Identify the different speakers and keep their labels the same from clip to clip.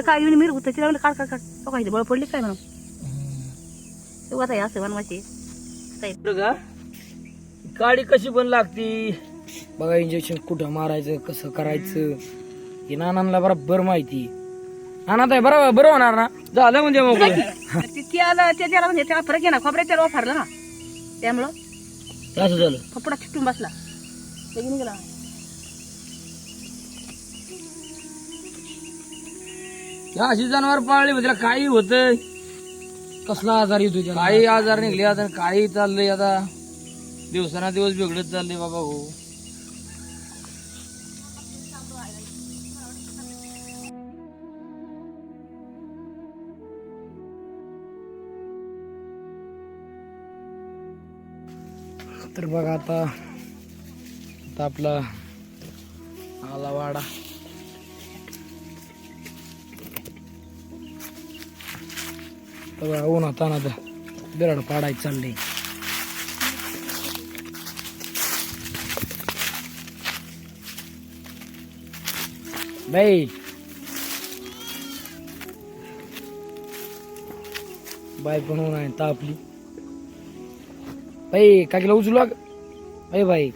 Speaker 1: काय येऊन मिर होतं तिला म्हणलं काढ काढ काढ तो काही बळ पडली काय म्हणून? तू आता हे असं
Speaker 2: का? काडी कशी पण लागती. बघा इंजेक्शन कुठं मारायचं कसं करायचं. हे नानांना बरोबर माहिती. नाना ताई बरोबर बरं होणार ना? झालं म्हणजे मग
Speaker 1: त्याला त्याला म्हणजे त्याला फरक आहे ना? खोबऱ्या त्याला वापरलं ना? त्यामुळं
Speaker 2: असं झालं.
Speaker 1: कपडा चिटून बसला. लगीन गेला
Speaker 2: या अशी जनावर पाळली म्हणजे त्याला काही होत कसला आजार येतो काही आजार निघले आता काही चाललंय आता. दिवसाना दिवस बिघडत चालले बाबा हो. तर बघा आता आता आपला आला वाडा. तर ऊन आता ना बिराड पाडायचं चाललंय बाई. बाई पण ऊन आहे तापली. बाई काकीला उचलू लाग. बाई बाई.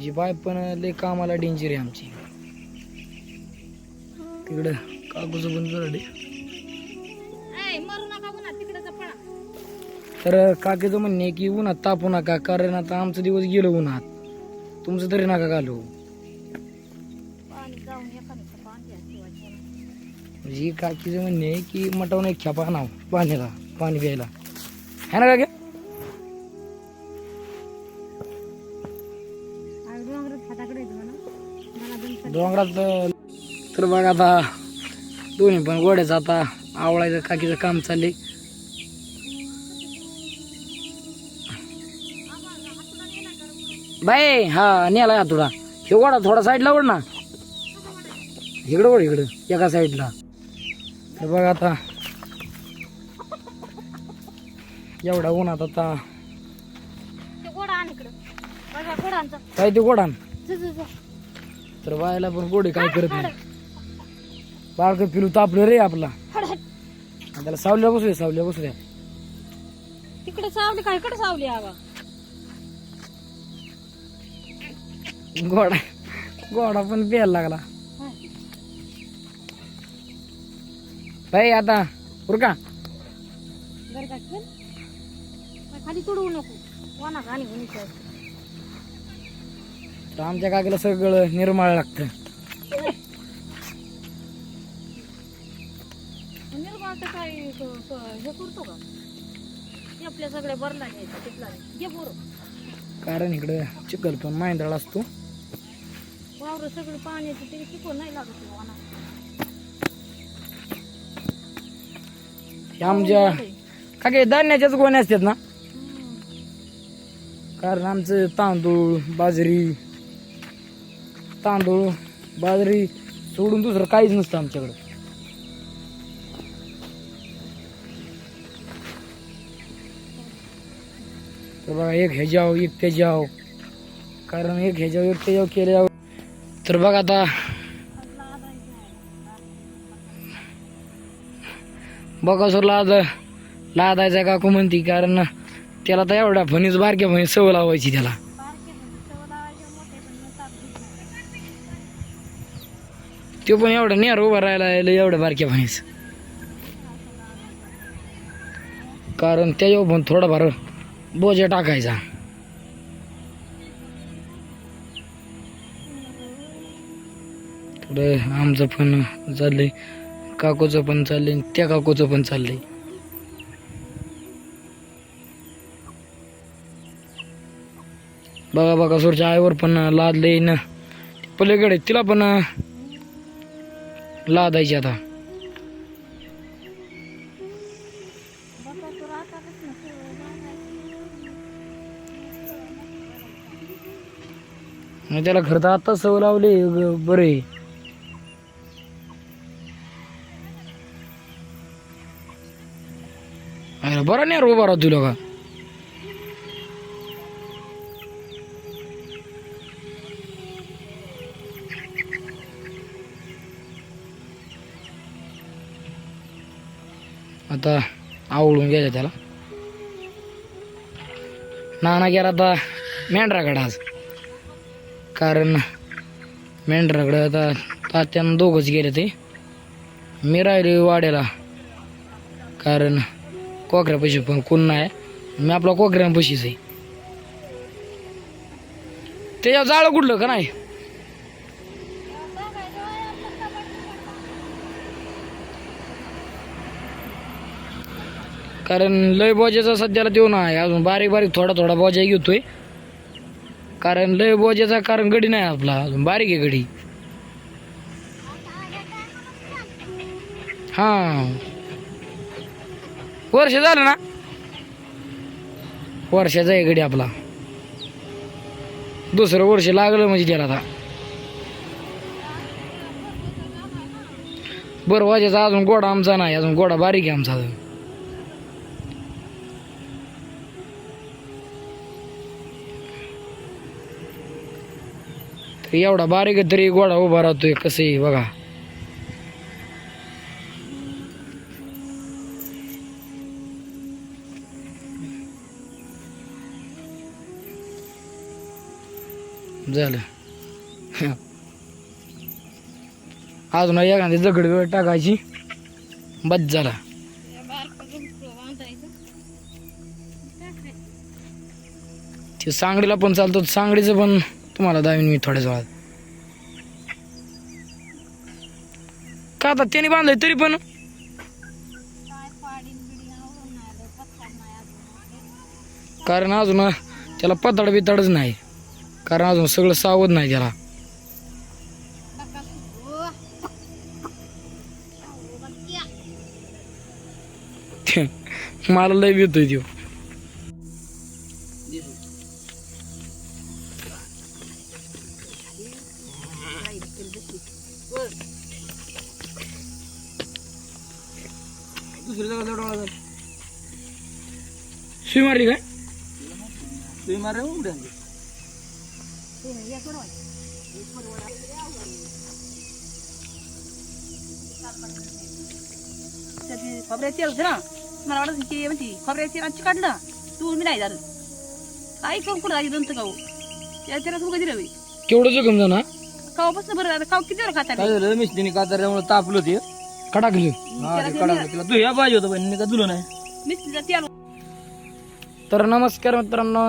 Speaker 2: जी बाय पण लय कामाला डेंजर आहे आमची. तिकडं काकूचं पण जरा तर काकीचं म्हणणे की उन्हात तापू नका कारण आता आमचा दिवस गेलो उन्हात. तुमचं तरी नका घालू. म्हणजे काकीचं म्हणणे की मटावून एक खेपा आणाव पाण्याला पाणी प्यायला. है ना काकी? डोंगरात तर बघा आता दोन्ही पण गोड्याचं आता आवळायचं काकीचं काम चाललंय. बाई हा नेला थोडा हे ओढा थोडा साईडला ओढ ना. इकडं ओढ इकडं. एका साईडला. तर बघ आता. एवढा उन्हात आता काय ते गोडान तर बायला पण गोडे काय करत नाही. बाळक पिलू तापलं रे आपला. त्याला सावल्या बसूया सावल्या बसूया
Speaker 1: तिकडे सावली काय इकडे सावली आवा.
Speaker 2: गोडा गोडा पण प्यायला लागला. बाई आता उरका
Speaker 1: खेळ खाली तुडवू नको.
Speaker 2: तर आमच्या काकीला सगळं निर्माळ लागतं.
Speaker 1: निर्माण तर काय क- क- हे करतो का? ते आपल्या सगळ्या बरला घ्यायचं तिथला घे
Speaker 2: कारण इकडं चिखल पण मांदळ असतो.
Speaker 1: वावर सगळं पाण्याचं तरी नाही लागत
Speaker 2: हे आमच्या का काही धान्याच्याच गोण्या असतात ना? कारण आमचं तांदूळ बाजरी तांदूळ बाजरी सोडून दुसरं काहीच नसतं आमच्याकडं. तर बघा एक ह्याच्याव एक त्याच्याव कारण एक ह्याच्याव एक त्याच्याव केल्यावर तर बघा आता. बघा सर लाद लादायचा काकू म्हणती कारण त्याला तर एवढ्या फणीच बारक्या फणीस सवय लावायची त्याला. तो पण एवढा नेर उभा राहायला एवढ्या बारक्या फणीस. कारण त्याच्यावर पण थोडाफार बोजा टाकायचा. पुढे आमचं पण चाललंय काकूचं पण चाललंय त्या काकूचं पण चाललंय. बघा बघा सोरच्या आईवर पण लादलंय ना. पलीकडे तिला पण लादायची आता. मग त्याला खरं तर आता सवय लावली बरे बरं नाही उभा राहतो तुला का? आता आवळून घ्यायचं त्याला. नाना गेला आता मेंढराकडे आज. कारण मेंढराकडे आता तात्यानं दोघंच गेले ते. मी राहिले वाड्याला. कारण कोकऱ्यापाशी पण कोण नाही. मी आपला कोकऱ्यापाशीच आहे. त्याच्या जाळं कुठलं का नाही? कारण लय बोजाचा सध्याला देऊ नाही अजून बारीक बारीक थोडा थोडा बोजा घेतोय. कारण लय बोजाचा कारण गडी नाही आपला अजून बारीक आहे गडी. हा. वर्ष झालं ना? वर्षाचा आहे गडी आपला. दुसरं वर्ष लागलं म्हणजे त्याला आता. बरं वाजेचा अजून गोडा आमचा नाही अजून गोडा बारीक आहे आमचा अजून. एवढा बारीक तरी गोडा उभा राहतोय कसं आहे बघा. झालं. अजून एखादी दगड वेळ टाकायची. बस झाला. ते सांगडीला पण चालतो सांगडीचं पण तुम्हाला दावीन मी थोड्याच वेळात. का आता त्याने बांधलंय तरी पण? कारण अजून त्याला पताड बिताडच नाही. कारण अजून सगळं सावध नाही त्याला. मला लय येतोय देऊ मारली काय? शिव मार
Speaker 1: खोबऱ्या तेल होतं ना. मला वाटत की म्हणती खोबऱ्या तेलाची काढलं. तू मी नाही झालं. काही करू कुठं आधी दंत खाऊ? त्या तेला तू कधी रवी
Speaker 2: केवढं जोखम जाणं
Speaker 1: खावापासून बरं आता खाऊ किती वेळ खाता
Speaker 3: काय झालं? मिस्त्रीने तापलं ते.
Speaker 2: कडाकलं.
Speaker 3: हा ते कडाकलं तिला तू या पाहिजे होतं पण का तुला नाही?
Speaker 1: मिस्त्रीचा तेल
Speaker 2: तर नमस्कार मित्रांनो.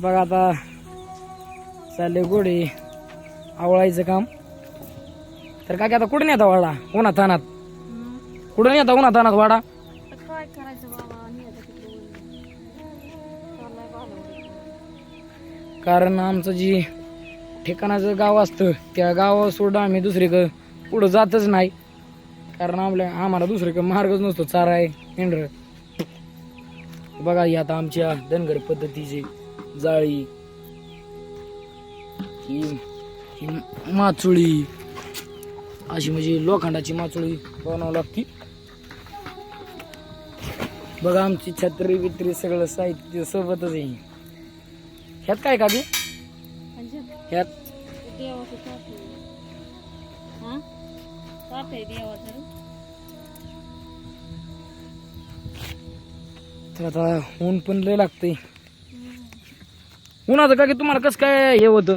Speaker 2: बघा आता चालले गोडे आवळायचं काम. तर काय आता कुठे नेता वाडा? उन्हा तानात? कुठं नेता उन्हा तानात वाडा?
Speaker 1: काय करायचं
Speaker 2: कारण आमचं जी ठिकाणाचं गाव असतं त्या गावावर सोडून आम्ही दुसरीकडं पुढं जातच नाही. कारण आपल्या आम्हाला दुसरीकडे मार्गच नसतो चारा आहे मेंढर बघा ही आता आमच्या धनगर पद्धतीची जाळी. ही ही माचुळी. अशी म्हणजे लोखंडाची माचुळी बनवावं लागती. बघा आमची छत्री बित्री सगळं साहित्य सोबतच आहे. ह्यात काय का ह्यात?
Speaker 1: देवाचं.
Speaker 2: तर आता ऊन पण लय लागतंय उन्हाचं का की तुम्हाला कसं काय हे होतं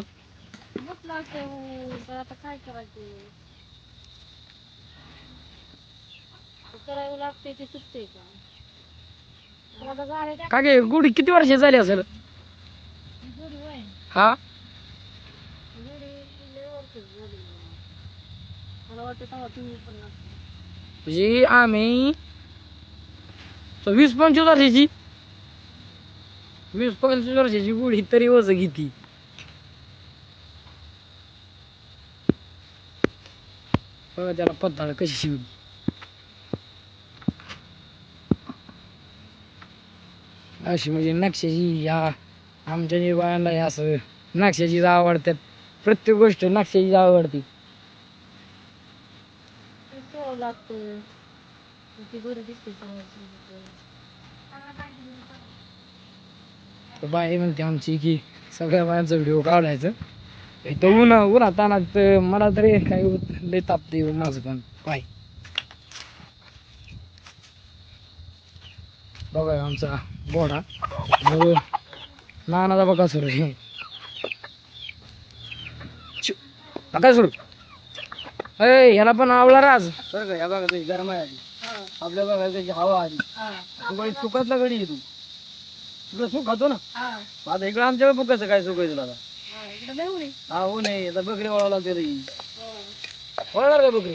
Speaker 1: मस्त लागतं. पण आता काय करायचं करावं लागते ते चुकते का पण आता गाड्या टाक-
Speaker 2: का गे गुढी किती वर्ष झाली असेल. हा
Speaker 1: जोडी लय वर्षच झाली. मला वाटतं तेव्हा तुम्ही पण नसता.
Speaker 2: म्हणजे आम्ही वीस पंचवीस वर्षाची. वीस पंचवीस वर्षाची गुढी तरी वज किती बघा त्याला पत्ताळ कशी शिवली. अशी म्हणजे नक्षाची या आमच्या जे हे असं नक्षाचीच आवडतात प्रत्येक गोष्ट नक्षाचीच आवडती.
Speaker 1: लागतं ती बरं दिसते समोरची.
Speaker 2: तर बाई म्हणते आमची की सगळ्या बायांचा व्हिडिओ काढायचं. इथं उन्हा उन्हा तानात मला तरी काही होत लय तापते माझं पण. पाय बघा आमचा ह्यो नानाचा बघा सुरू. आहे बघा सुरू. अय ह्याला पण आवला राज.
Speaker 3: बरं का या भागात गरम आहे. आधी. आपल्या भागात त्याची हवा आली. तू काही सुखातला गडी आहे तू तुला सुख खातो ना? आता इकडं आमच्या कसं काय सुख आहे तुला आता? हा हो नाही. आता बकरी वळावं लागते रे. वळणार काय बकरी?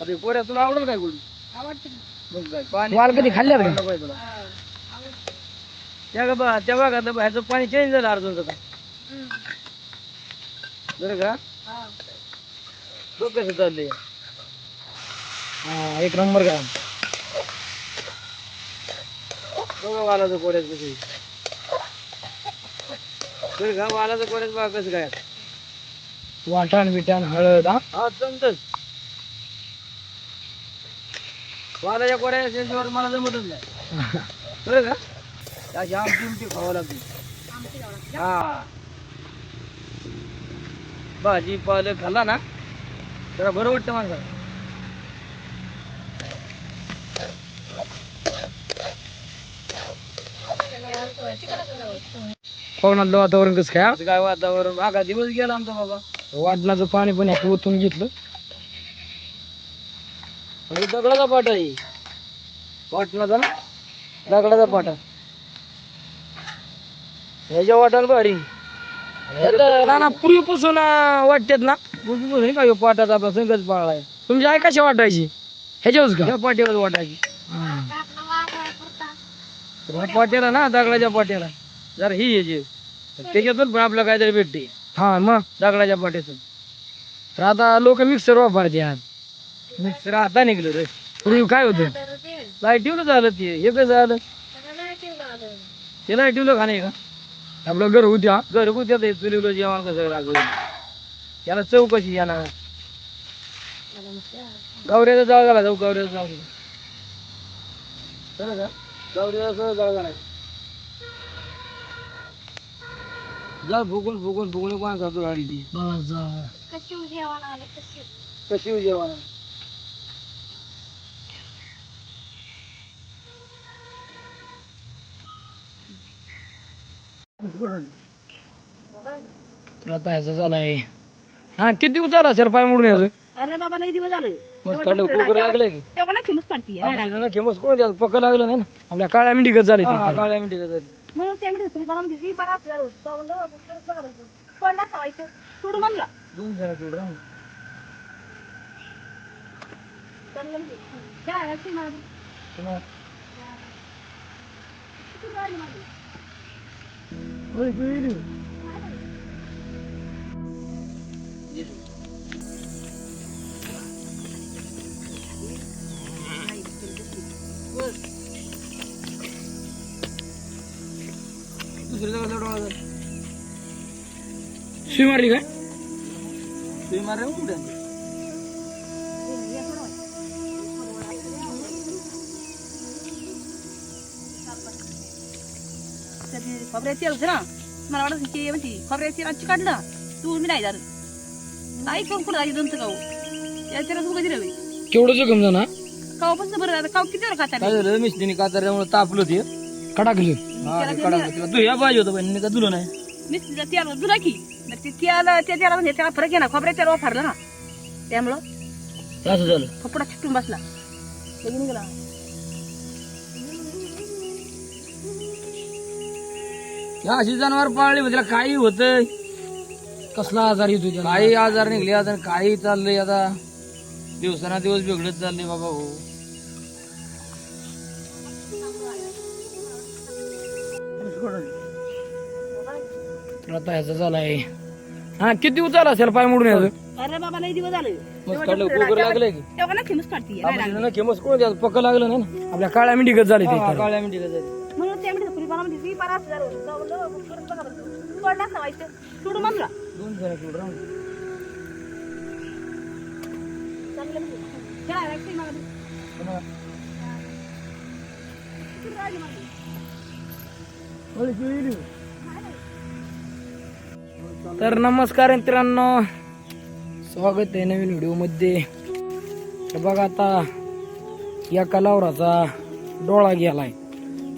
Speaker 3: आता हे पोऱ्या तुला आवडेल काय गोडी बघ काय पाणी
Speaker 2: वाल कधी का
Speaker 3: पाहिजे तुला. त्या का त्या भागातलं बाहेरचं पाणी चेंज झालं अर्जुन आता बरं का? बघ कसं चाललंय.
Speaker 2: हा, एक नंबर का
Speaker 3: बघा वालाचं कोड्याच कसं बरं का वालाचं कोऱ्याच बघा कसं काय
Speaker 2: वाटाण बिटाण हळद हा?
Speaker 3: जमतच. वालाच्या कोऱ्या त्यांच्यावर मला जमतच नाही. बरं का? त्याची आमची उमटी खावं लागते हा. भाजी पालक खाल्ला ना जरा बरं वाटतं माणसाला.
Speaker 2: कोकणातलं वातावरण कसं काय?
Speaker 3: काय वातावरण? आगा दिवस गेला आमचा बाबा.
Speaker 2: वाटणाचं पाणी पण एक ओतून घेतलं.
Speaker 3: म्हणजे दगडाचा पाट आहे. पाटणाचा ना? दगडाचा पाटा. ह्याच्या वाटाला भारी.
Speaker 2: आता नाना पूर्वीपासून अं, वाटतात ना?
Speaker 3: बुजबुज का ह्यो पाटाचा आपला संघच पाळलाय.
Speaker 2: तुमची आई कशी वाटायची? ह्याच्यावरच का?
Speaker 3: ह्या पाट्यावर वाटायची. ह्या पाट्याला ना दगडाच्या पाट्याला. जरा ही याची त्याच्यातून पण आपलं काहीतरी भेटते.
Speaker 2: हा मग?
Speaker 3: दगडाच्या पाट्यातून
Speaker 2: तर आता लोक मिक्सर वापरतात
Speaker 3: मिक्सर आता निघलं रे.
Speaker 2: पूर्वी काय होतं?
Speaker 3: लाइट ठेवलं झालं ते. हे कसं झालं ते लाइट ठेवलं का नाही का?
Speaker 2: आपलं घर हा
Speaker 3: घरगुती आता हे चुलीवर जेवण कसं लागलं? याला चौकशी येणार? गौऱ्याचा जाळ झाला जाऊ गौऱ्याचा जाळ चला का गौऱ्याचा जाळ झाला जाळ फुकून फुकून फुकून कोण करतो गाडी ती कशी जेवण
Speaker 2: आता ह्याचा झालाय. हा किती दिवस झाला सर पाय मोडून याचं
Speaker 1: अरे बाबा लई दिवस झालं.
Speaker 3: कुकर लागलं की
Speaker 1: तेव्हा नाही फेमस पाडती
Speaker 3: आपल्याला फेमस कोण द्याल पक्क लागलं नाही ना.
Speaker 2: आपल्या काळ्या मिंडीगत झाले
Speaker 3: हा, काळ्या मिठी का
Speaker 1: म्हणून त्या मिनिटात तुम्ही मला दिसली बराच झालं चावलं पडला खावायचं सोडून म्हणला
Speaker 3: दोन जरा सोड राहून.
Speaker 2: शिव मारली काय?
Speaker 3: तुम्ही मारा हो कुठे?
Speaker 1: खोबऱ्याचं ना. मला वाटत की म्हणजे खोबऱ्याचं तेल आजची काढलं तू मी नाही झालं काही करून कुठं जमतं काऊ त्या तेलात उगा दिलं
Speaker 2: केवढं जोखम जाणार
Speaker 1: कावापासून बरं आता काव किती वेळ खाता
Speaker 3: काय झालं? मिस्त्रीने कातरल्यामुळे तापलं ते ते. कडा तिला धुया पाहिजे होतं पण का धुलं नाही
Speaker 1: मिस्त्रीचं तेल दुला की मग ते तेल त्या तेला म्हणजे त्याला फरक आहे ना खोबऱ्या तेल वापरलं ना. त्यामुळं
Speaker 3: असं झालं.
Speaker 1: चिकटून बसला. लगेच निघाला
Speaker 3: या अशी जनावर पाळली म्हणजे काही होतंय?
Speaker 2: कसला आजार येतो त्याला?
Speaker 3: काही आजार निघले आता काही चाललंय आता. दिवसाना दिवस बिघडत चालले बाबा हो.
Speaker 2: आता ह्याचा हा किती दिवस झाला असेल पाय मोडून याचं
Speaker 1: अरे बाबा लई दिवस झाले.
Speaker 3: मग कडलं कुकर लागलंय की.
Speaker 1: तेव्हा नाही फेमस पाडती
Speaker 3: आपण केमस कोण पक्क लागलं नाही ना?
Speaker 2: आपल्या काळ्या मिंडीगत झाले ते
Speaker 3: हा, काळ्या जाईल
Speaker 1: म्हणून ती मग बघा बरं. म्हणला
Speaker 3: दोन जरा राहून
Speaker 1: चांगलं. किती राहिली?
Speaker 2: तर नमस्कार मित्रांनो. स्वागत आहे नवीन व्हिडिओमध्ये. तर बघा आता या कलावराचा डोळा गेलाय.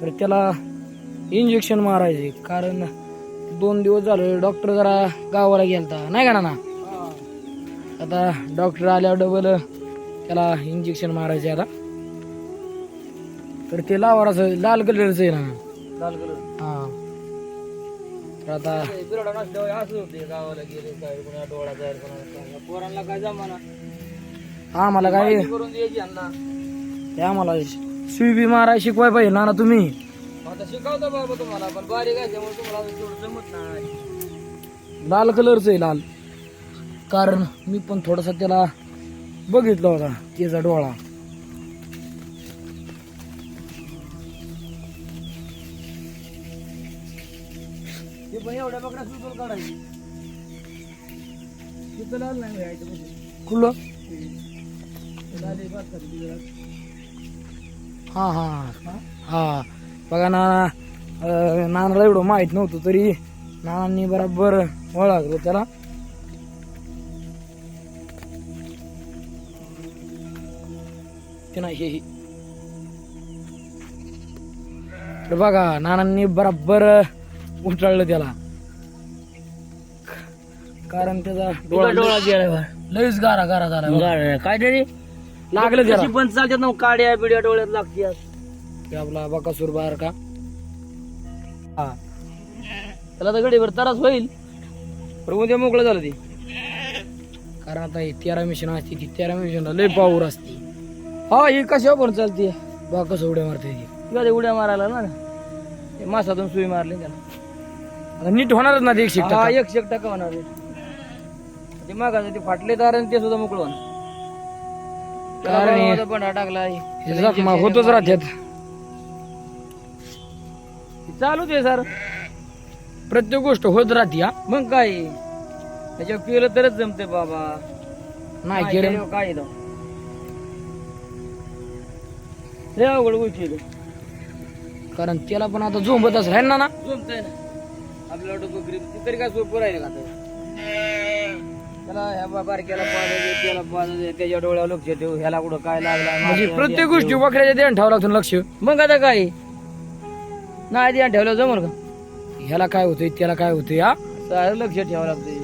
Speaker 2: तर त्याला इंजेक्शन मारायचे. कारण दोन दिवस झाले डॉक्टर जरा गावाला गेलता. नाही का ना आता डॉक्टर आल्यावर डबल त्याला इंजेक्शन मारायचे आता. तर ते लावराचं लाल कलरचं आहे ना
Speaker 3: लाल कलर
Speaker 2: आता
Speaker 3: बिराडा नसल्यावर असं होते गावाला गेले काय कोणा डोळा जाईल कोणा पोरांना काय जमाना
Speaker 2: आम्हाला काय
Speaker 3: करून द्यायची यांना
Speaker 2: ते आम्हाला सुई बी माराय शिकवाय पाहिजे ना तुम्ही.
Speaker 3: आता शिकवतो बाबा तुम्हाला पण बारीक आहे त्यामुळे तुम्हाला अजून तेवढं जमत नाही
Speaker 2: लाल कलरचं आहे लाल. कारण मी पण थोडासा त्याला बघितला होता त्याचा डोळा.
Speaker 3: ते पण एवढ्या काढायची? तिथं लाल नाही म्हणजे.
Speaker 2: हा. हा हा. बघा ना अं, नानाला एवढं माहीत नव्हतं तरी नानांनी बरोबर ओळखलं त्याला. ते नाही हे बघा नानांनी बरोबर उचललं त्याला. कारण त्याचा डोळा
Speaker 3: डोळा गेला
Speaker 2: लईच गारा गारा झाला बघा.
Speaker 3: काय तरी?
Speaker 2: लागलं त्याला.
Speaker 3: पण चालतात ना काड्या बिड्या डोळ्यात लागतात.
Speaker 2: ते आपला बकासूर बाहेर का? हा.
Speaker 3: त्याला तर गडीभर त्रास होईल. पण उद्या मोकळं झालं ते.
Speaker 2: कारण आता ही तेरा मिशन असते ती तेरा मिशन लय पावर असते. हा ही कशावर पण चालते. बाकस उड्या मारते ती.
Speaker 3: उड्या मारायला ना. मासातून सुई मारली त्याला.
Speaker 2: आता नीट होणारच ना ते एकशे एक
Speaker 3: हा
Speaker 2: टक्का.
Speaker 3: एकशे एक टक्का होणार आहे. ते मागाचं ते फाटले तार आणि ते सुद्धा मोकळं होणार.
Speaker 2: कारण हे-
Speaker 3: त्याला बंडा टाकला
Speaker 2: हे जखमा होतच राहतात.
Speaker 3: चालूच आहे सर.
Speaker 2: प्रत्येक गोष्ट होत राहते हा.
Speaker 3: मग काय? त्याच्यावर केलं तरच जमते बाबा.
Speaker 2: नाही केलं.
Speaker 3: केल्यावर काय लय अवघड गोष्टी.
Speaker 2: कारण त्याला पण आता झोंबत असं ना ना.
Speaker 3: जमतंय ना. आपल्याला डोकं ग्रीप ते तरी काय सोपं राहील का? त्याला ह्या बा- बारक्याला पाजायचे त्याला पाजायचे त्याच्या डोळ्यावर लक्ष ठेवू ह्याला कुठं काय लागला
Speaker 2: म्हणजे प्रत्येक गोष्टी वखऱ्याच्या ध्यान ठेवावं लागतं ना लक्ष.
Speaker 3: मग आता काय? नाही ध्यान ठेवलं जमल का?
Speaker 2: ह्याला काय होतंय त्याला काय होतंय हा?
Speaker 3: सारं लक्ष ठेवावं लागतंय.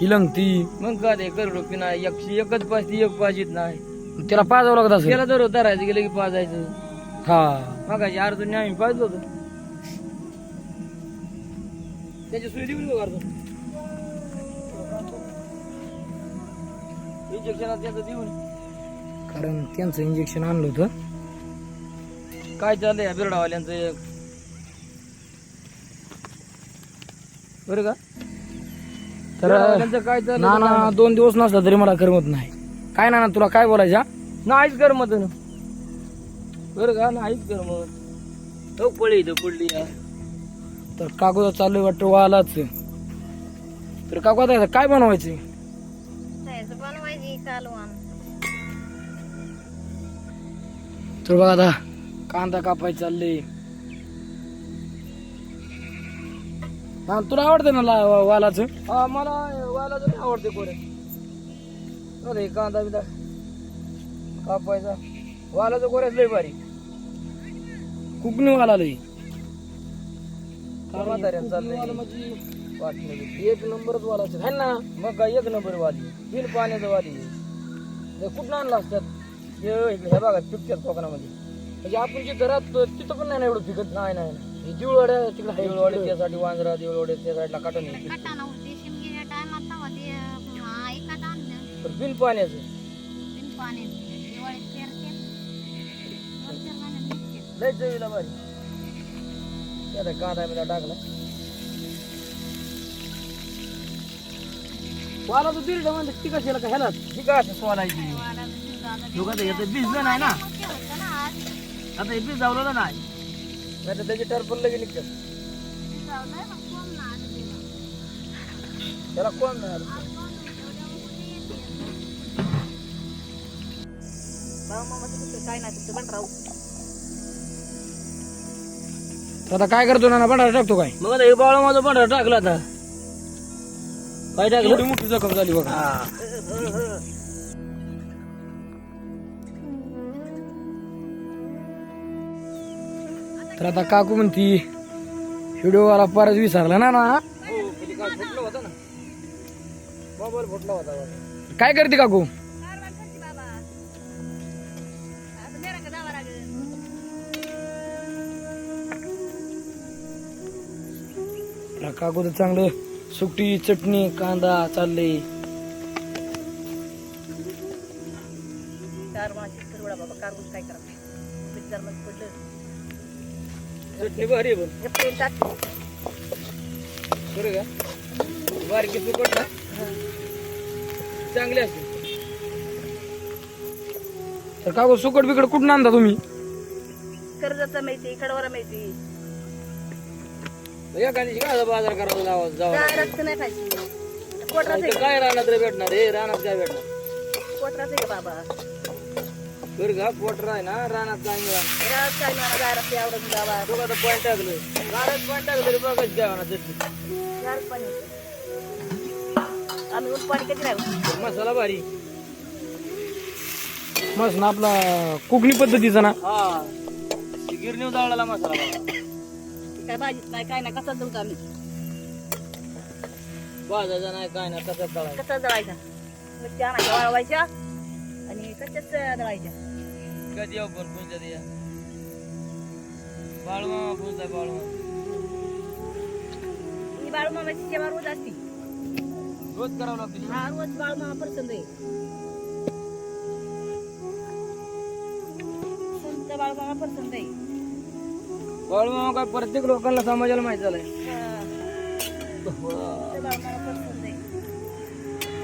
Speaker 2: ही लंगती.
Speaker 3: मग का ते करोडो की नाही? एकशे एकच पाचती एक पाचीत नाही.
Speaker 2: त्याला पाजावं लागत असेल.
Speaker 3: त्याला जर धरायचं गेलं की पाजायचं.
Speaker 2: हा.
Speaker 3: मग अर्जुन आम्ही पाजलो होतो. त्याची सुई देऊन बघ अर्जुन इंजेक्शन त्याचं देऊन.
Speaker 2: कारण त्यांचं इंजेक्शन आणलं होतं.
Speaker 3: काय चाललंय या बिरडावाल्यांचं एक? बरं का?
Speaker 2: तर
Speaker 3: बिरडावाल्यांचं काय चाललं
Speaker 2: नाना दोन दिवस नसला तरी मला करमत नाही. काय नाना तुला काय बोलायच्या
Speaker 3: नाहीच करमत. ना बरं का? नाहीच करमत. हो पळी इथं पडली या
Speaker 2: तर काकूचा चालू आहे वाटतं वालाच. तर काकू आता काय बनवायचं?
Speaker 1: बनवायची
Speaker 2: तर बघा आता कांदा कापाय चालले. हा तुला आवडतं ना ला- वा- वालाचं?
Speaker 3: हा मला वाला तर आवडते कोरे अरे कांदा बिदा कापायचा. वालाचं कोऱ्याच लय बारीक
Speaker 2: कुकणी वाला लई एक नंबरच वालाचं. आहे ना
Speaker 3: मग काय एक नंबर वाली. बिन पाण्याचं वाली.
Speaker 2: कुठं आणलं असतात
Speaker 3: हे हे बघा पिक्चर कोकणामध्ये.
Speaker 2: म्हणजे आपण जे घरात तिथं पण नाही ना एवढं पिकत
Speaker 3: नाही नाही
Speaker 2: हे दिवळवाड्या तिकडे
Speaker 3: देवळवाडी त्यासाठी वांजरा देवळवाडी त्या साईडला काटून तर बिन पाण्याचं. लय चवीला भारी. त्याचा कांदा बिदा टाकला.
Speaker 2: वाला तर दीड म्हणजे ती कशाला का ह्याला
Speaker 3: ही काय असं सोलायची लोक आता याचं भिजलं नाही ना?
Speaker 4: ते होतं ना आज.
Speaker 3: आता हे भिजवलं नाही नाही. तर त्याची टरपल लगे निघतात त्याला कोण
Speaker 4: उन्हात येते
Speaker 1: काय नाही तुमचं पण राहू.
Speaker 2: आता काय करतो ना बंडारा टाकतो काय?
Speaker 3: मग आता हे बाळ माझं पांढरा टाकला आता. काय टाकलं?
Speaker 2: मोठी जखम झाली बघा. तर आता काकू म्हणती व्हिडिओवाला परत विसरला ना ना.
Speaker 3: काय
Speaker 2: करते काकू? तर चांगलं सुकटी चटणी कांदा चालले.
Speaker 3: चटणी भारी पण.
Speaker 1: हे प्लेन टाक.
Speaker 3: बरं का? बारकी सुकट ना. चांगली असते
Speaker 2: तर काकू सुकट बिकट कुठून आणता तुम्ही?
Speaker 1: कर्जाचं माहिती कडवारा माहिती
Speaker 3: दिवशी काय बाजार करायला जावं जावं
Speaker 1: काय रक्त नाही खायची कोटराचं
Speaker 3: इथं काय रानात रे भेटणार? हे रानात काय भेटणार?
Speaker 1: कोटराचं आहे बाबा?
Speaker 3: बरं का पोटर आहे ना रानात काय मिळाल
Speaker 1: रात काय मला आवडत
Speaker 3: आता पॉईंट टाकलं रानात पॉईंट टाकलं तरी बघत घ्यावं ना
Speaker 1: पाणी आम्ही ऊन पाणी कधी नाही
Speaker 3: मसाला भारी.
Speaker 2: मस्त ना आपला कोकणी पद्धतीचा ना.
Speaker 3: हा. गिरणी जाळला मसाला
Speaker 1: काय भाजीत नाही काय नाही कसा जाऊ आम्ही?
Speaker 3: भाजायचा नाही काय नाही तसंच दळायचं?
Speaker 1: कसा दळायचा? मिरच्या आणायच्या वाळवायच्या आणि कशाच दळायच्या?
Speaker 3: कधी येऊ पण पुंजा या बाळूमामा पुंजा बाळूमामा.
Speaker 1: ही बाळूमामाची सेवा रोज असती.
Speaker 3: रोज करावं लागतं.
Speaker 1: हा रोज बाळूमामा प्रसन्न आहे. संत बाळूमामा प्रसन्न आहे.
Speaker 3: बाळूमामा काय प्रत्येक लोकांना समाजाला माहीत झालंय.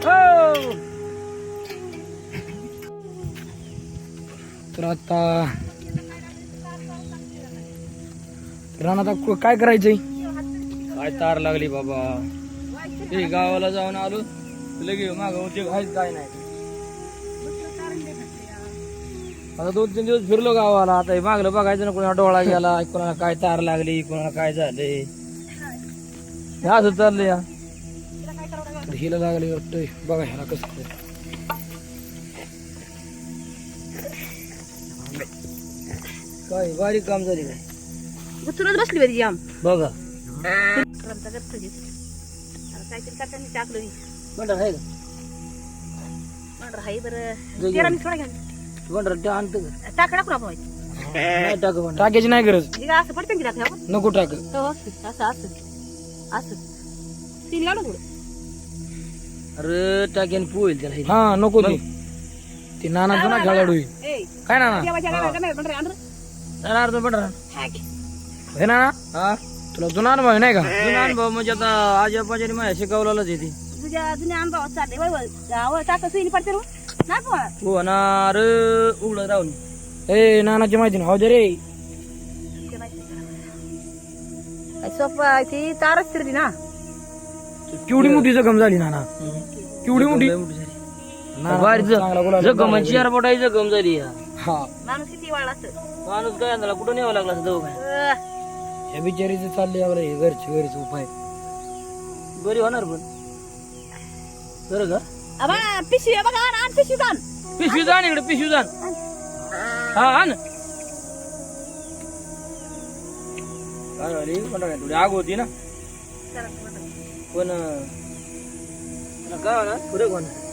Speaker 1: हो!
Speaker 2: तर आता रानात आता काय करायचंय?
Speaker 3: काय तार लागली बाबा. ते गावाला जाऊन आलो. लगे माग उद्योग आहेच काय नाही. आता दोन तीन दिवस फिरलो गावाला. आता हे मागलं बघायचं ना कोणाला डोळा गेला कोणाला काय तार लागली कोणाला काय झाले. हे असं चाललंय या.
Speaker 2: हिला लागले वाटतंय. बघा ह्याला कसं काय.
Speaker 3: काय बारीक काम झाली काय?
Speaker 1: गुचूनच बसली बरी जाम
Speaker 3: बघा.
Speaker 1: रमता करतो काहीतरी करताना टाकलं
Speaker 3: बंडर आहे का?
Speaker 1: म्हणलं हाय बरं.
Speaker 3: जाऊ
Speaker 1: तेरा मी थोडा घ्या
Speaker 3: बंडर ते आणतं का
Speaker 1: टाक टाकू आपण?
Speaker 3: नाही टाक बंडर
Speaker 2: टाकायची नाही गरज.
Speaker 1: हे काय असं पडतं की टाकलं
Speaker 2: नको टाक.
Speaker 1: हो असं असं असं असं. तीन घालू थोडं
Speaker 3: अरे टाक्यान पोईल त्याला हे.
Speaker 2: हा नको ते. ते नाना जुना खेळाडू आहे.
Speaker 1: ए
Speaker 2: काय नाना?
Speaker 1: पण रे आंध्र
Speaker 3: बंडर
Speaker 2: हे नाना
Speaker 3: हा?
Speaker 2: तुला जुना अनुभव आहे नाही का?
Speaker 3: जुना अनुभव म्हणजे आता आजोबाच्याने माझ्या शिकवलेलाच येते
Speaker 1: तुझ्या जुन्या अनुभवात चालले वय वय जावं टाक सुईनी पडते ना? नाही
Speaker 3: हो ना अरे उघड राहून.
Speaker 2: ए नानाची माहिती ना हो दे रे.
Speaker 1: सोपं ती तारच फिरली ना.
Speaker 2: केवढी मोठी जखम झाली नाना. केवढी मोठी. नाना
Speaker 3: बाहेर
Speaker 2: चांगला गुलाब
Speaker 3: जखम चार बोटाची जखम झाली या.
Speaker 2: हा.
Speaker 1: माणूस किती असत.
Speaker 3: माणूस काय झाला कुठं न्यावं लागला दवाखान्यात
Speaker 2: या बिचारीचं चालले आपलं हे घरचे घरचे उपाय.
Speaker 3: बरी होणार पण. बरं का?
Speaker 1: अबा पिशवी आहे बघा आण आण पिशवी आण
Speaker 3: पिशवी जाण इकडे पिशवी जाण. हा आण. काय झाली म्हणता काय थोडी आग होती ना. पण अं, काय होणार फरक होणार